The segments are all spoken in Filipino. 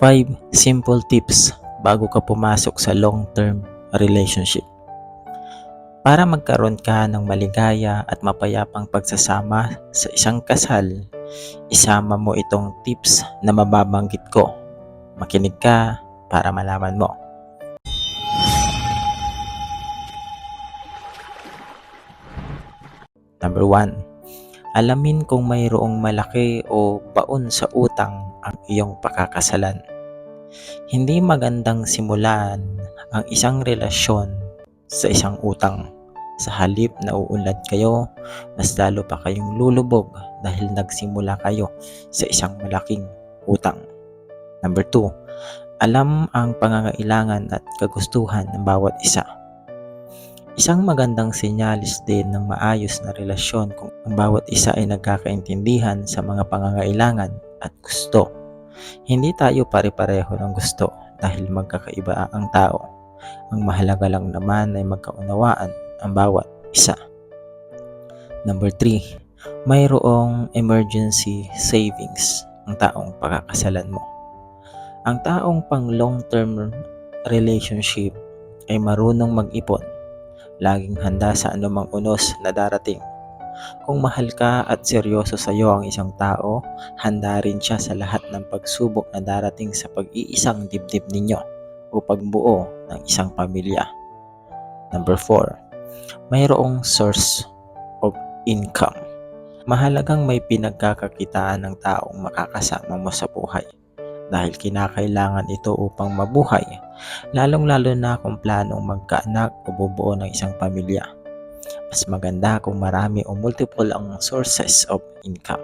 5 simple tips bago ka pumasok sa long-term relationship. Para magkaroon ka ng maligaya at mapayapang pagsasama sa isang kasal, isama mo itong tips na mababanggit ko. Makinig ka para malaman mo. Number 1. Alamin kung mayroong malaki o baon sa utang ang iyong pakakasalan. Hindi magandang simulan ang isang relasyon sa isang utang. Sa halip na uunlad kayo, mas lalo pa kayong lulubog dahil nagsimula kayo sa isang malaking utang. Number 2. Alam ang pangangailangan at kagustuhan ng bawat isa. Isang magandang senyalis din ng maayos na relasyon kung ang bawat isa ay nagkakaintindihan sa mga pangangailangan at gusto. Hindi tayo pare-pareho ng gusto dahil magkakaiba ang tao. Ang mahalaga lang naman ay magkaunawaan ang bawat isa. Number 3. Mayroong emergency savings ang taong pakakasalan mo. Ang taong pang long-term relationship ay marunong mag-ipon laging handa sa anumang unos na darating. Kung mahal ka at seryoso sa iyo ang isang tao, handa rin siya sa lahat ng pagsubok na darating sa pag-iisang dibdib ninyo o pagbuo ng isang pamilya. Number 4. Mayroong source of income. Mahalagang may pinagkakakitaan ng taong makakasama mo sa buhay dahil kinakailangan ito upang mabuhay, lalong-lalo na kung planong magkaanak o bubuo ng isang pamilya. Mas maganda kung marami o multiple ang sources of income.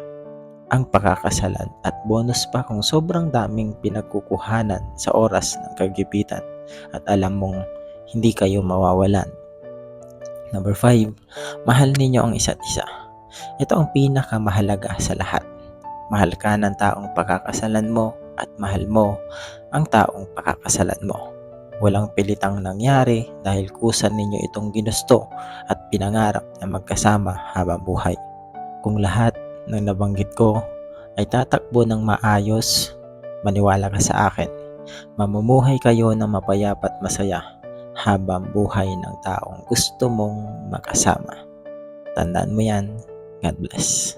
Ang pakakasalan at bonus pa kung sobrang daming pinagkukuhanan sa oras ng kagipitan at alam mong hindi kayo mawawalan. Number 5, mahal ninyo ang isa't isa. Ito ang pinakamahalaga sa lahat. Mahal ka ng taong pakakasalan mo at mahal mo ang taong pakakasalan mo. Walang pilitang nangyari dahil kusan ninyo itong ginusto at pinangarap na magkasama habang buhay. Kung lahat ng nabanggit ko ay tatakbo ng maayos, maniwala ka sa akin. Mamumuhay kayo ng mapayapa at masaya habang buhay ng taong gusto mong makasama. Tandaan mo yan. God bless.